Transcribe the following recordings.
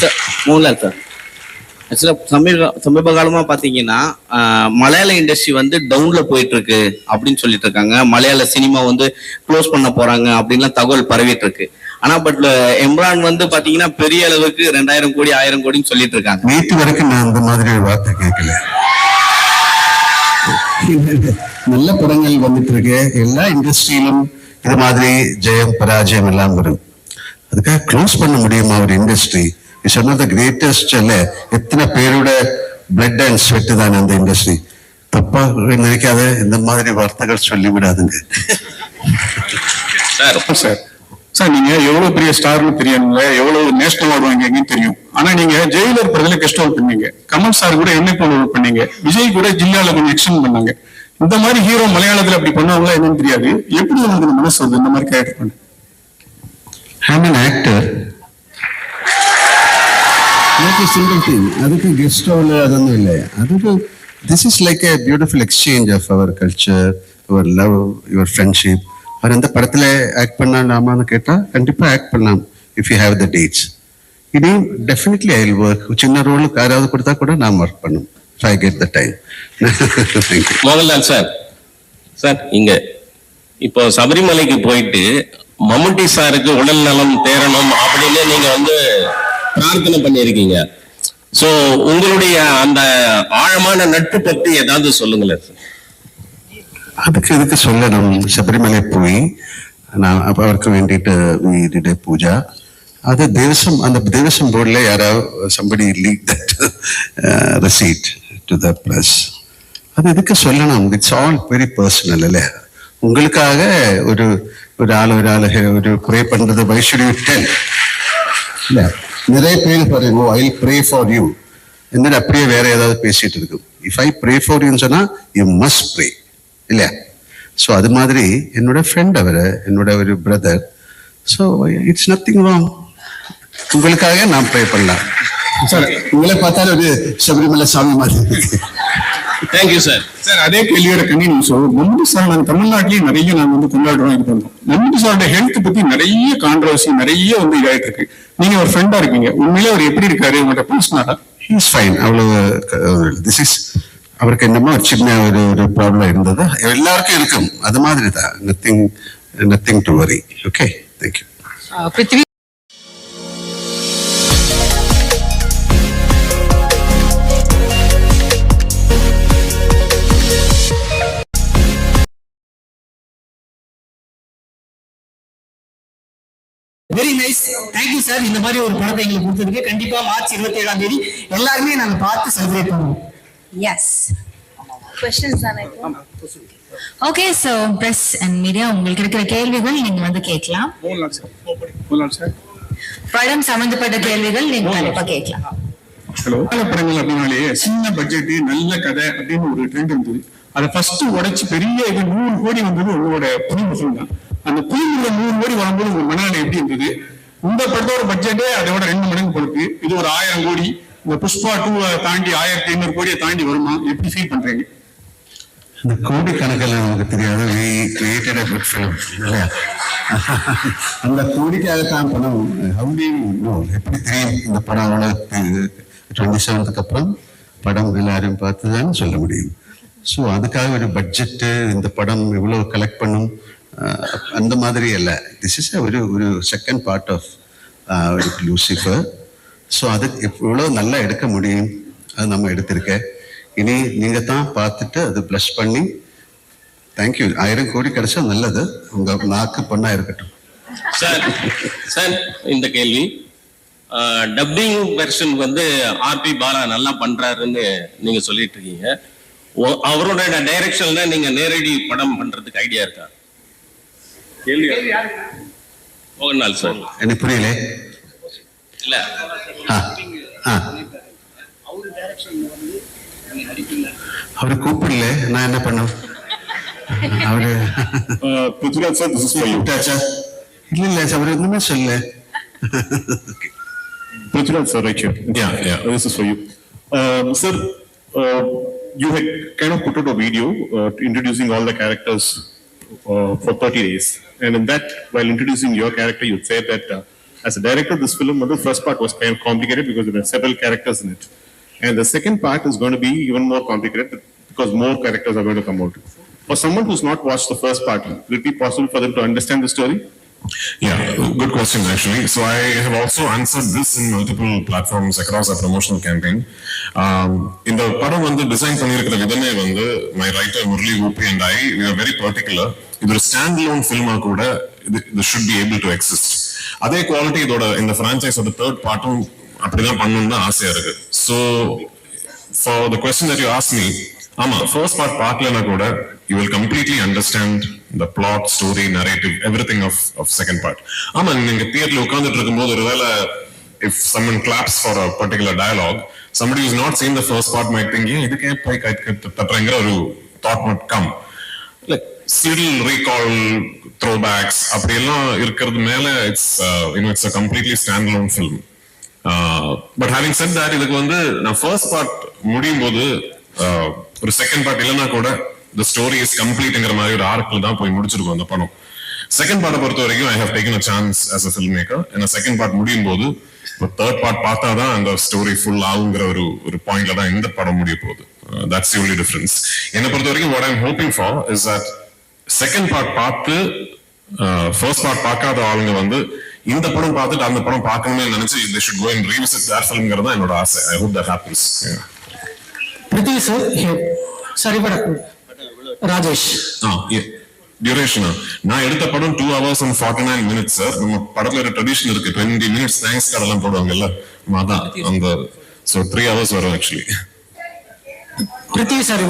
Sir Mohanlal sir ஆக்சுவலாக சமீப சமீப காலமாக பார்த்தீங்கன்னா மலையாள இண்டஸ்ட்ரி வந்து டவுனில் போயிட்டு இருக்கு அப்படின்னு சொல்லிட்டு இருக்காங்க. மலையாள சினிமா வந்து க்ளோஸ் பண்ண போறாங்க அப்படின்லாம் தகவல் பரவிட்டு இருக்கு ஆனா பட் எம்ரான் வந்து பாத்தீங்கன்னா பெரிய அளவுக்கு ரெண்டாயிரம் கோடி ஆயிரம் கோடின்னு சொல்லிட்டு இருக்காங்க. நேற்று வரைக்கும் நான் அந்த மாதிரி வார்த்தை கேட்கல. நல்ல படங்கள் வந்துட்டு இருக்கு எல்லா இண்டஸ்ட்ரியிலும் இது மாதிரி ஜெயம் பராஜயம் எல்லாம் வரும். அதுக்காக க்ளோஸ் பண்ண முடியுமா ஒரு industry it's one of the greatest அல்ல எத்தனை பேரோட பிளட் அண்ட் ஸ்வெட் தான் அந்த இண்டஸ்ட்ரி தப்பா நினைக்காத இந்த மாதிரி வார்த்தைகள் சொல்லி விடாதுங்க சார் சார் சார் நீங்க எவ்வளவு பெரிய ஸ்டார்னு தெரியும்ல எவ்வளவு நேஷனல் அவார்டு வாங்கிங்கன்னு தெரியும் ஆனா நீங்க ஜெயிலர் படத்துல கெஸ்ட் ரோல் பண்ணீங்க கமல் சார் கூட என்ன ரோல் பண்ணீங்க விஜய் கூட ஜில்லால கொஞ்சம் எக்ஸ்டெண்ட் பண்ணாங்க இந்த மாதிரி ஹீரோ மலையாளத்துல அப்படி பண்ணுவாங்களா என்னன்னு தெரியாது எப்படி உங்களுக்கு இந்த மனசு வருது இந்த மாதிரி கேரக்டர் பண்ண actor not a simple thing അതൊക്കെ ഗസ്റ്റ് ഹോള് അതൊന്നുമില്ല അതൊക്കെ this is like a beautiful exchange of our your love your friendship அவர் அந்த படத்தில் ஆக்ட் பண்ணலாமான்னு கேட்டால் கண்டிப்பாக ஆக்ட் பண்ணலாம் if you have the dates இதையும் டெஃபினெட்லி ஐ ஒர்க் சின்ன ரோலுக்கு யாராவது கொடுத்தா கூட நாம் ஒர்க் பண்ணும் so get the time Mohanlal sir sir இங்கே இப்போ சபரிமலைக்கு போயிட்டு மம்முட்டி சாருக்கு உடல் நலம் தேரணும் அப்படின்னு நீங்கள் வந்து பிரார்த்தனை பண்ணியிருக்கீங்க. சோ உங்களுடைய அந்த ஆழமான நட்பு பத்தி ஏதாவது சொல்லுங்களேன். அதுக்கு இதுக்கு சொல்லணும். சபரிமலை போய் நான் அப்போ அவருக்கு வேண்டிட்டு பூஜா. அது தேவசம் அந்த தேவசம் போர்டில் யாராவது somebody leak that receipt to the press அது எதுக்கு சொல்லணும். இட்ஸ் ஆல் வெரி பர்சனல் இல்லை உங்களுக்காக ஒரு ஒரு ஆள் ஒரு ஆள் ஒரு குறை பண்ணுறது வைஷுடி இல்லை நிறைய பேர் பாருங்க ஐ ப்ரே ஃபார் யூ என்ன அப்படியே வேற ஏதாவது பேசிட்டு இருக்கும் இஃப் ஐ ப்ரே ஃபார் யூன்னு சொன்னா யூ மஸ்ட் ப்ரே இல்லையா? ஸோ அது மாதிரி என்னோட ஃப்ரெண்ட் அவர் என்னோட ஒரு brother so it's nothing wrong உங்களுக்காக நான் ப்ரே பண்ணலாம். சார் உங்களை பார்த்தாலும் ஒரு சபரிமலை சாமி மாதிரி தேங்க்யூ சார் சார் அதே கேள்வியோட கண்டினியூஸோ மம்முட்டி சார். நாங்க தமிழ்நாட்டிலேயே நிறைய நாங்க வந்து கொண்டாடுறோம் இது பண்றோம் மம்முட்டி சாரோட ஹெல்த் பத்தி நிறைய கான்ட்ரவர்சி நிறைய வந்து இதாயிட்டு இருக்கு. நீங்க ஒரு ஃப்ரெண்டா இருக்கீங்க. உண்மையிலே அவர் எப்படி இருக்காரு? உங்கள்கிட்ட பேசினாரா? ஹீஸ் ஃபைன் அவ்வளவு திஸ் இஸ் அவருக்கு என்னமோ ஒரு சின்ன ஒரு ஒரு ப்ராப்ளம் இருந்தது. எல்லாருக்கும் இருக்கும். அது மாதிரி தான் nothing nothing to worry okay thank you Prithvi very nice thank you sir இந்த மாதிரி ஒரு படத்தை எங்களுக்கு கொடுத்ததுக்கு கண்டிப்பா மார்ச் இருபத்தி ஏழாம் தேதி எல்லாருமே நாங்க பார்த்து செலிப்ரேட் பண்ணுவோம். எஸ் கொஸ்டின்ஸ் தானே இப்போ? Okay so press and media உங்களுக்கு இருக்கிற கேள்விகள் நீங்க வந்து கேட்கலாம். படம் சம்பந்தப்பட்ட கேள்விகள் நீங்க கண்டிப்பா கேட்கலாம். ஹலோ படங்கள் அப்படின்னாலே சின்ன பட்ஜெட் நல்ல கதை அப்படின்னு ஒரு ட்ரெண்ட் இருந்தது அதை ஃபர்ஸ்ட் உடைச்சு பெரிய இது நூறு கோடி வந்தது உங்களோட புலிமுகம் தான். அந்த புலிமுகம் நூறு கோடி வரும்போது உங்க மனநிலை எப்படி இருந்தது? இந்த படத்தோட பட்ஜெட்டே அதோட ரெண்டு மடங்கு பொறுத்து. இது ஒரு ஆயிரம் கோடி. இந்த புஷ்பா டூ தாண்டி ஆயிரத்தி ஐநூறு கோடியை தாண்டி வருமா? எப்படி ஃபீல் பண்றீங்க? இந்த கோடிக்கணக்கில் நமக்கு தெரியாது. இல்லையா? அந்த கோடிக்காகத்தான் படம் know எப்படி தெரியும்? இந்த படம் டுவெண்ட்டி செவன்த்துக்கு அப்புறம் படம் எல்லாரும் பார்த்து தான் சொல்ல முடியும். ஸோ அதுக்காக ஒரு பட்ஜெட்டு இந்த படம் இவ்வளோ கலெக்ட் பண்ணும். Uh, அந்த மாதிரி அல்ல திஸ் இஸ் ஒரு ஒரு second part of Lucifer so அது எவ்வளோ நல்லா எடுக்க முடியும். அது நம்ம எடுத்திருக்கேன் இனி நீங்கள் தான் பார்த்துட்டு அது ப்ளஷ் பண்ணி தேங்க்யூ ஆயிரம் கோடி கிடைச்சா நல்லது. உங்கள் நாக்கு பொண்ணா இருக்கட்டும். சார் சார் இந்த கேள்வி. டப்பிங் வெர்ஷன் வந்து ஆர்பி பாலா நல்லா பண்றாருன்னு நீங்க சொல்லிட்டு இருக்கீங்க. அவரோட டைரக்ஷன்ல நீங்க நேரடி படம் பண்றதுக்கு ஐடியா இருக்கா? கேள்வி மோகன்லால் சார் எனக்கு புரியல இல்ல அவரு கூப்பிடல நான் என்ன பண்ணும் அவரு Prithviraj sir this is for you கூப்பிட்டாச்சா இல்ல இல்ல அவர் ஒண்ணுமே சொல்லல Prithviraj sir, right here. Yeah, yeah, this is for you. Um, sir, uh, you had kind of put out a video uh, introducing all the characters uh, for 30 days. And in that, while introducing your character, you said that uh, as a director, this film, the first part was kind of complicated because there were several characters in it. And the second part is going to be even more complicated because more characters are going to come out. For someone who's not watched the first part, will it be possible for them to understand the story? Yeah, good question actually. So I have also answered this in multiple platforms across our promotional campaign. Um, இந்த படம் வந்து design பண்ணியிருக்கிற விதமே வந்து my writer Murali Gopy and I we are very particular இது ஒரு standalone ஃபில்மா கூட இது இது should be able to exist அதே குவாலிட்டி இதோட இந்த ஃப்ரான்ச்சைஸோட தேர்ட் பார்ட்டும் அப்படிதான் பண்ணணும்னு தான் ஆசையா இருக்கு so for the question that you ask me ஆமா ஃபர்ஸ்ட் பார்ட் பார்க்கலன்னா கூட யூ வில் கம்ப்ளீட்லி அண்டர்ஸ்டாண்ட் இந்த plot story narrative everything of of second part ஆமா நீங்க தியேட்டர்ல உட்கார்ந்துட்டு இருக்கும்போது ஒருவேளை if someone claps for a particular dialogue somebody is not seen the first part might think ஏன் இதுக்கு ஏன் போய் கை தட்டுறங்கிற ஒரு thought might come like subtle recall throwbacks அப்படி எல்லாம் இருக்கிறது மேல it's you know it's a completely standalone film but having said that இதுக்கு வந்து நான் ஃபர்ஸ்ட் பார்ட் முடியும் போது uh, ஒரு செகண்ட் பார்ட் இல்லைன்னா கூட த ஸ்டோரி இஸ் கம்ப்ளீட்ங்கிற மாதிரி ஒரு ஆர்க்ல தான் போய் முடிச்சிருக்கோம் அந்த படம். செகண்ட் பார்ட்டை பொறுத்த வரைக்கும் I have taken a chance as a film maker ஏன்னா செகண்ட் பார்ட் முடியும் போது தேர்ட் பார்ட் பார்த்தா தான் அந்த ஸ்டோரி ஃபுல் ஆகுங்கிற ஒரு ஒரு பாயிண்ட்ல தான் இந்த படம் முடிய போகுது. தட்ஸ் ஒன்லி டிஃபரன்ஸ் என்னை பொறுத்த வரைக்கும் what I'm hoping for is that second part பார்த்து uh, ஃபர்ஸ்ட் பார்ட் பார்க்காத ஆளுங்க வந்து இந்த படம் பார்த்துட்டு அந்த படம் பார்க்கணும்னு நினைச்சு they should go in revisit their ஃபிலிம்ங்கிறது தான் என்னோட ஆசை. I hope that happens Prithvi sir Rajesh. டியூரேஷனா நான் எடுத்த படம் two hours and forty nine minutes sir நம்ம படத்துல ஒரு ட்ரெடிஷன் இருக்கு. டுவெண்ட்டி மினிட்ஸ் தேங்க்ஸ் கார்டெல்லாம் போடுவாங்கல்ல? நம்ம அதான் அந்த ஸோ த்ரீ ஹவர்ஸ் வரும் actually Prithvi sir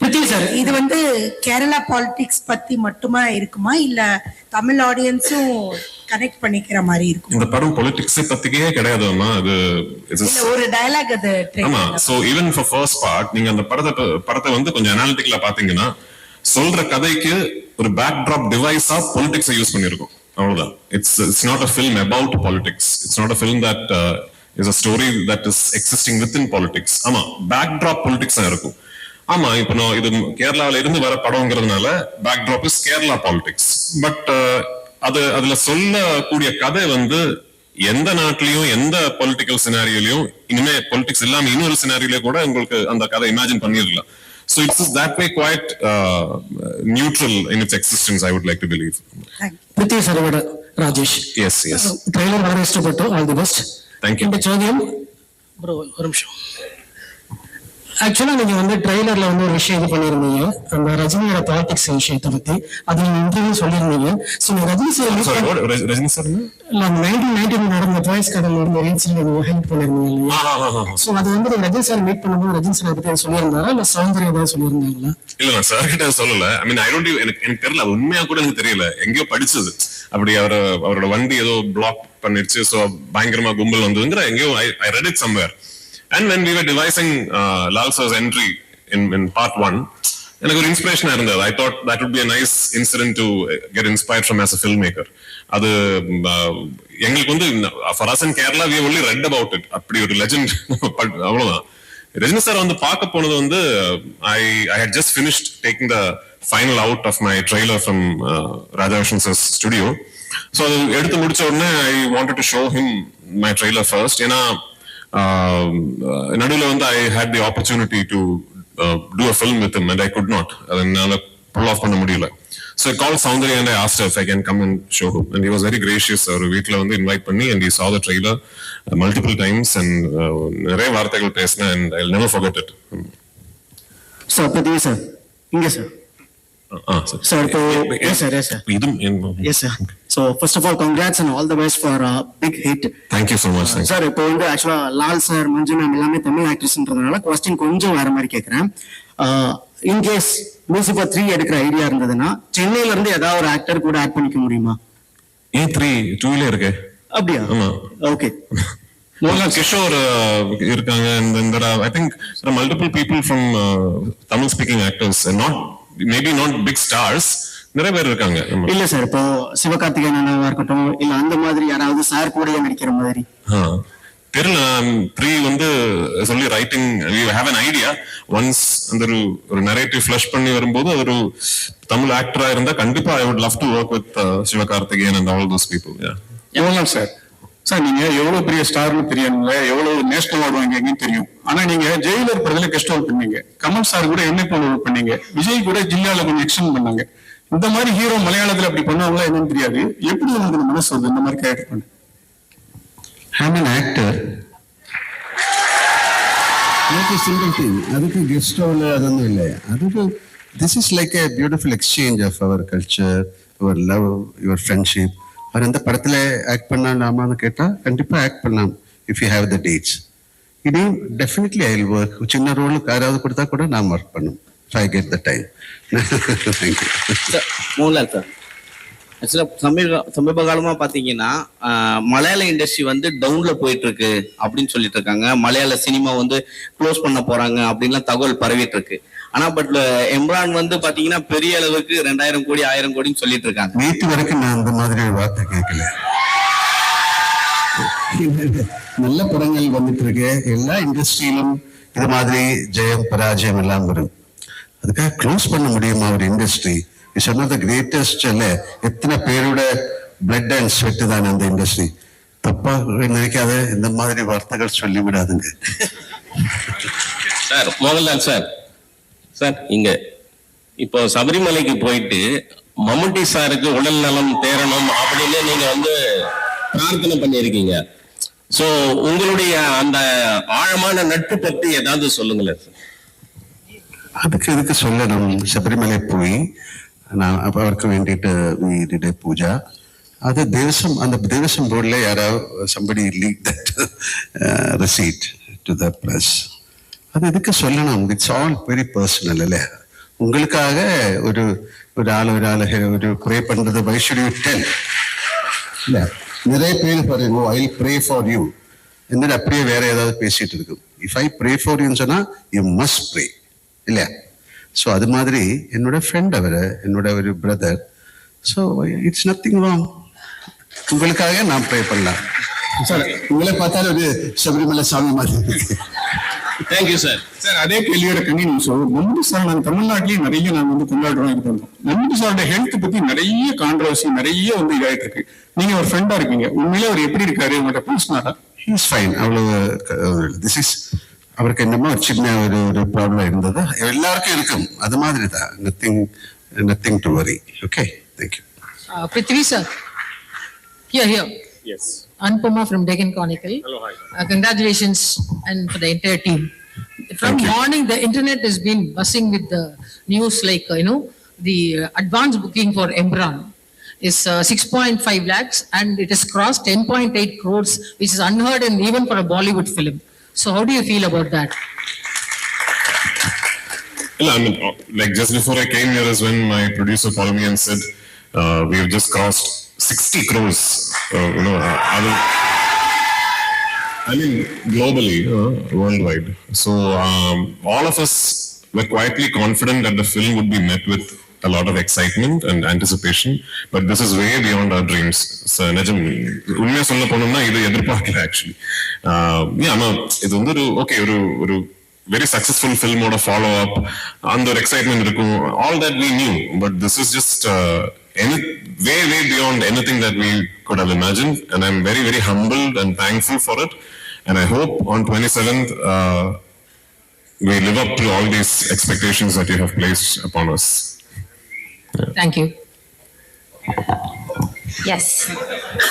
Prithvi sir இது வந்து கேரளா பாலிடிக்ஸ் பத்தி மட்டுமா இருக்குமா? இல்ல தமிழ் ஆடியன்ஸும் கனெக்ட் பண்ணிக்கிற மாதிரி இருக்கும். இந்த படம் பொலிட்டிக்ஸை பத்திக்கே கிடையாது அம்மா. அது ஒரு டயலாக் அது ஆமா. So even for first part நீங்க அந்த படத்தை படத்தை வந்து கொஞ்சம் அனாலிட்டிக்கலா பாத்தீங்கன்னா சொல்ற கதைக்கு ஒரு பேக் டிராப் டிவைஸா பொலிட்டிக்ஸை யூஸ் பண்ணிருக்கோம் அவ்வளவுதான். It's it's not a film about politics it's not a film that is a story that is existing within politics ஆமா பேக் டிராப் பொலிட்டிக்ஸ் இருக்கும். ஆமா இப்ப நான் இது கேரளால இருந்து வர படம்ங்கிறதுனால backdrop is Kerala politics but அது அதுல சொல்லக்கூடிய கதை வந்து எந்த நாட்டிலையும் எந்த பொலிட்டிக்கல் சினாரியோலயும் இனிமே பொலிட்டிக்ஸ் இல்லாம இன்னொரு சினாரியில கூட உங்களுக்கு அந்த கதை இமேஜின் பண்ணிடலாம் so it's that way quite neutral in its existence I would like to believe Prithvi sir Rajesh S S trailer വളരെ ഇഷ്ടപ്പെട്ടു all the best Thank you. இந்த ചോദ്യം ப்ரோ ஒரு நிமிஷம் ஆக்சுவலா நீங்க வந்து ட்ரெய்லர்ல வந்து ஒரு விஷயம் இது பண்ணிருந்தீங்க. அந்த ரஜினியோட பாலிடிக்ஸ் விஷயத்தை பத்தி. அது நீங்க இன்டர்வியூ சொல்லியிருந்தீங்க சோ நீங்க ரஜினி சார் ரஜினி சார் இல்ல நைன்டீன் நைன்டீன் நடந்த பாய்ஸ் கடல் நடந்த ஒரு இன்சிடென்ட் நீங்க ஹெல்ப் பண்ணிருந்தீங்க இல்லையா? சோ அது வந்து ரஜினி சார் மீட் பண்ணும்போது ரஜினி சார் பத்தி சொல்லியிருந்தாரா? இல்ல சௌந்தர்யா தான் சொல்லியிருந்தாங்களா? இல்ல நான் சார் கிட்ட சொல்லல. ஐ மீன் ஐ டோன்ட் எனக்கு எனக்கு தெரியல. அது உண்மையா கூட எனக்கு தெரியல. எங்கேயோ படிச்சது. அப்படி அவர் அவரோட வண்டி ஏதோ பிளாக் பண்ணிருச்சு சோ பயங்கரமா கும்பல் வந்ததுங்கிற எங்கேயோ I read it somewhere and when we were devising லால்சர்ஸ் entry in in part one எனக்கு ஒரு இன்ஸ்பிரேஷனா இருந்தது. I thought that would be a nice incident to get get from as a film maker அது எங்களுக்கு வந்து for us in Kerala we only read about it அப்படி ஒரு legend அவ்வளவுதான். ரஜினி சார் வந்து பார்க்க போனது வந்து I I had just finished taking the final out of my trailer from ராஜாவிஷன் sir studio so அது எடுத்து முடிச்ச உடனே I wanted to show him my trailer first ஏன்னா நடுவில் வந்து I had the opportunity to do a film with and I could not அதனால pull off பண்ண முடியல. So call Soundarya and I asked her I can come and show him and he was very gracious அவர் வீட்டில் வந்து invite பண்ணி and he saw the trailer multiple times and நிறைய வார்த்தைகள் பேசினேன் and I never forget it sir Prithvi sir இங்கே sir Sir, இப்போ- yes, sir, yes, sir. இதுவும் yes sir so first of all congrats and all the best for big hit thank you so much sir இப்போ வந்து ஆக்சுவலா Lal sir மஞ்சு ma'am எல்லாமே Tamil ஆக்ட்ரஸ்ன்றதுனால question கொஞ்சம் வேற மாதிரி கேட்கறேன் இன்கேஸ் லூசிபர் த்ரீ எடுக்கிற ஐடியா இருந்ததுன்னா சென்னையில இருந்து ஏதாவது ஒரு ஆக்டர் கூட ஆட் பண்ணிக்க முடியுமா ஏ த்ரீ டூவிலே இருக்கு அப்படியா ஓகே கிஷோர் இருக்காங்க are I think there are multiple people maybe not big stars நிறைய பேர் இருக்காங்க. இல்ல சார் இப்போ சிவகார்த்திகேயன் அண்ணாவா இருக்கட்டும் இல்ல அந்த மாதிரி யாராவது சார் கூடயே நடிக்கிற மாதிரி. தெரியல த்ரீ வந்து சொல்லி writing you have an idea once அந்த ஒரு ஒரு நரேட்டிவ் ஃபிளஷ் பண்ணி வரும்போது அது ஒரு தமிழ் ஆக்டரா இருந்தா கண்டிப்பா I would love to work with Sivakarthikeyan and all those people எவ்வளவு சார்? சார் நீங்க எவ்வளவு பெரிய ஸ்டார்னு தெரியாதுங்க. எவ்வளவு நேஷனல் அவார்டு எங்கேயும் தெரியும். ஆனா நீங்க ஜெயிலர் படத்துல கெஸ்ட் ரோல் பண்ணீங்க. கமல் சார் கூட என்ன போல ரோல் பண்ணீங்க. விஜய் கூட ஜில்லால கொஞ்சம் எக்ஸ்டன் பண்ணாங்க. இந்த மாதிரி ஹீரோ மலையாளத்துல அப்படி பண்ணாங்களா என்னன்னு தெரியாது. எப்படி உங்களுக்கு மனசு வருது இந்த மாதிரி கேரக்டர் பண்ண? ஐம் அன் ஆக்டர் எனக்கு சிங்கிள் திங் அதுக்கு கெஸ்ட் ரோல் அதொന്നും இல்லை. அதுக்கு this is like a beautiful exchange of our culture your love your friendship அவர் அந்த படத்தில் ஆக்ட் பண்ணலாமான்னு கேட்டால் கண்டிப்பாக ஆக்ட் பண்ணலாம் if you have the dates இனியும் டெஃபினெட்லி ஐ வில் ஒர்க் சின்ன ரோலுக்கு யாராவது கொடுத்தா கூட நான் ஒர்க் பண்ணும் I get the time thank you sir Mohanlal sir. ஆக்சுவலாக சமீப சமீப காலமாக பார்த்தீங்கன்னா மலையாள இண்டஸ்ட்ரி வந்து டவுனில் போயிட்டு இருக்கு அப்படின்னு சொல்லிட்டு இருக்காங்க. மலையாள சினிமா வந்து க்ளோஸ் பண்ண போறாங்க அப்படின்லாம் தகவல் பரவிட்டு இருக்கு. ஆனா பட் எம்ரான் வந்து பாத்தீங்கன்னா பெரிய அளவுக்கு ரெண்டாயிரம் கோடி ஆயிரம் கோடின்னு சொல்லிட்டு இருக்காங்க. நேற்று வரைக்கும் நான் அந்த மாதிரி வார்த்தை கேட்கல. நல்ல படங்கள் வந்துட்டு இருக்கு. எல்லா இண்டஸ்ட்ரியிலும் இது மாதிரி ஜெயம் பராஜயம் எல்லாம் வரும். அதுக்காக க்ளோஸ் பண்ண முடியுமா ஒரு industry it's one of the greatest அல்ல எத்தனை பேரோட பிளட் அண்ட் ஸ்வெட் தான் அந்த இண்டஸ்ட்ரி தப்பா நினைக்காத இந்த மாதிரி வார்த்தைகள் சொல்லி விடாதுங்க சார் மோகன்லால் சார் சார் இங்க இப்போ சபரிமலைக்கு போயிட்டு மம்முட்டி சாருக்கு உடல் நலம் தேரணும் அப்படின்னு நீங்க வந்து பிரார்த்தனை பண்ணியிருக்கீங்க. ஸோ உங்களுடைய அந்த ஆழமான நட்பு பற்றி ஏதாவது சொல்லுங்களேன் அதுக்கு இதுக்கு சொல்லணும். சபரிமலை போய் நான் அவருக்கு வேண்டிட்டு பூஜா. அது தேவசம் அந்த தேவசம் போர்டில் யாராவது somebody leak that receipt to the press அது இதுக்கு சொல்லணும் இட்ஸ் ஆல் வெரி பர்சனல் இல்ல உங்களுக்காக ஒரு ஒரு ஆள் ஒரு ஆள் ஒரு ப்ரே பண்றது வை ஷுட் யூ டெல் இல்ல நிறைய பேர் பாருங்க ஐ ப்ரே ஃபார் யூ എന്നിട്ട് அப்படியே வேற ஏதாவது பேசிட்டு இருக்கும் இஃப் ஐ ப்ரே ஃபார் யூன்னு சொன்னா யூ மஸ்ட் ப்ரே இல்லையா ஸோ அது மாதிரி என்னோட ஃப்ரெண்ட் அவர் என்னோட ஒரு brother so it's nothing wrong உங்களுக்காக நான் ப்ரே பண்ணலாம் சார் உங்களை பார்த்தாலும் ஒரு சபரிமலை சாமி மாதிரி இருக்கு. தேங்க்யூ சார் சார் அதே கேள்வியோட கண்டினியூ சொல்லுவோம் மம்முட்டி சார் நாங்க தமிழ்நாட்டிலேயே நிறைய நாங்க வந்து கொண்டாடுறோம் இது பண்றோம் மம்முட்டி சாரோட ஹெல்த் பத்தி நிறைய கான்ட்ரவர்சி நிறைய வந்து இதாயிட்டு இருக்கு நீங்க ஒரு ஃப்ரெண்டா இருக்கீங்க. உண்மையிலே அவர் எப்படி இருக்காரு? உங்கள்கிட்ட பேசினாரா? ஹீஸ் ஃபைன் அவ்வளவு திஸ் இஸ் அவருக்கு என்னமோ ஒரு சின்ன ஒரு ஒரு ப்ராப்ளம் இருந்தது? எல்லாருக்கும் இருக்கும். அது மாதிரி தான். Nothing nothing to worry okay thank you Uh, Prithvi sir. Here, here. Yes. Anupama from Deccan Chronicle. Hello, hi. Uh, congratulations and for the entire team. From morning, the internet has been buzzing with the news like, uh, you know, the uh, advance booking for Emran is uh, 6.5 lakhs and it has crossed 10.8 crores, which is unheard and even for a Bollywood film. So how do you feel about that? Well, I mean, uh, like just before I came here is when my producer called me and said, uh, we have just crossed 60 crores, uh, you know, uh, other, I mean, globally, uh, worldwide. So, um, all of us were quietly confident that the film would be met with a lot of excitement and anticipation, but this is way beyond our dreams. So, நிஜம் உண்மையா சொல்ல போனோம்னா இது எதிர்பார்க்கல actually ஆமா இது வந்து ஒரு ஓகே ஒரு ஒரு very successful film or a follow up அந்த ஒரு excitement இருக்கும் all that we knew but this is just uh, any way way beyond anything that we could have imagined and I'm very very humbled and thankful for it and I hope on 27th uh, we live up to all these expectations that you have placed upon us. Thank you. Yes.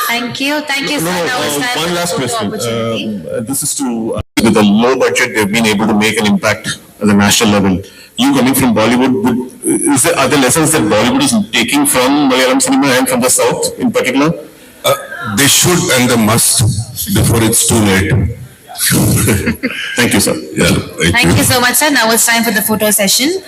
Thank you, thank you, No, sir. no, Now it's uh, one for last the question. opportunity. Um, uh, This is to, uh, with a low budget, they've been able to make an impact at the national level. You coming from Bollywood, would- is there, are there lessons that Bollywood is taking from Malayalam cinema and from the South in particular? Uh, they should and they must before it's too late. Thank you, sir. Yeah, Thank you so much, sir. Now it's time for the photo session.